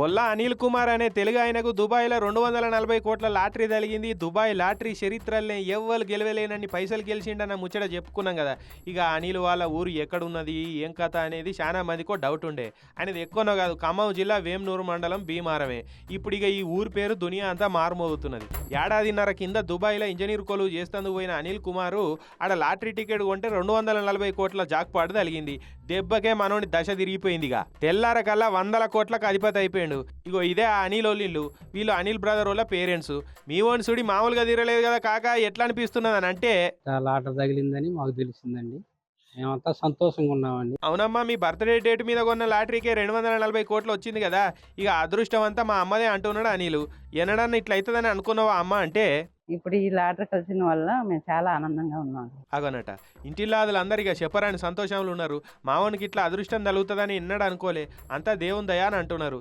బొల్లా అనిల్ కుమార్ అనే తెలుగు ఆయనకు దుబాయ్లో రెండు వందల నలభై కోట్ల లాటరీ తగిలింది. దుబాయ్ లాటరీ చరిత్రలనే ఎవ్వరు గెలవలేనన్ని పైసలు గెలిచిండన్న ముచ్చట చెప్పుకున్నాం కదా. ఇక అనిల్ వాళ్ళ ఊరు ఎక్కడున్నది ఏం కథ అనేది చాలా మందికో డౌట్ ఉండే. అనేది ఎక్కువనో కాదు ఖమ్మం జిల్లా వేమ్నూరు మండలం భీమారమే. ఇప్పుడు ఇక ఈ ఊరు పేరు దునియా అంతా మారుమోగుతున్నది. ఏడాదిన్నర కింద దుబాయ్లో ఇంజనీర్ కొలువు చేస్తందుకు పోయిన అనిల్ కుమారు ఆడ లాటరీ టికెట్ కొంటే రెండు వందల నలభై కోట్ల జాక్పాటు తగిలింది. దెబ్బకే మనోని దశ తిరిగిపోయిందిగా తెల్లారకల్లా వందల కోట్లకు అధిపతి అయిపోయాడు ఇగో ఇదే ఆ అనిల్ ఓలిళ్ళు వీళ్ళు అనిల్ బ్రదర్ వాళ్ళ పేరెంట్స్. మీ ఓన్ సుడి మామూలుగా తిరగలేదు కదా కాక ఎట్లా అనిపిస్తున్నది అని అంటే చాలా ఆట తగిలిందని మాకు తెలిసిందండి. మేమంతా సంతోషంగా ఉన్నామండి. అవునమ్మా మీ బర్త్డే డేట్ మీద కొన్న లాటరీకే రెండు వందల నలభై కోట్లు వచ్చింది కదా. ఇక అదృష్టం అంతా మా అమ్మదే అంటున్నాడు అనిల్. ఎన్నడన్నా ఇట్లా అవుతుందని అనుకున్నావా అమ్మ అంటే? ఇప్పుడు ఈ లాటరీ కలిసిన వల్ల మేము చాలా ఆనందంగా ఉన్నాం. అగనట ఇంటిల్లాదులు అందరిగా చెప్పరాని సంతోషంలో ఉన్నారు. మావనికి ఇట్లా అదృష్టం తగులుతుందని ఎన్నడూ అనుకోలే. అంతా దేవుని దయా అని అంటున్నారు.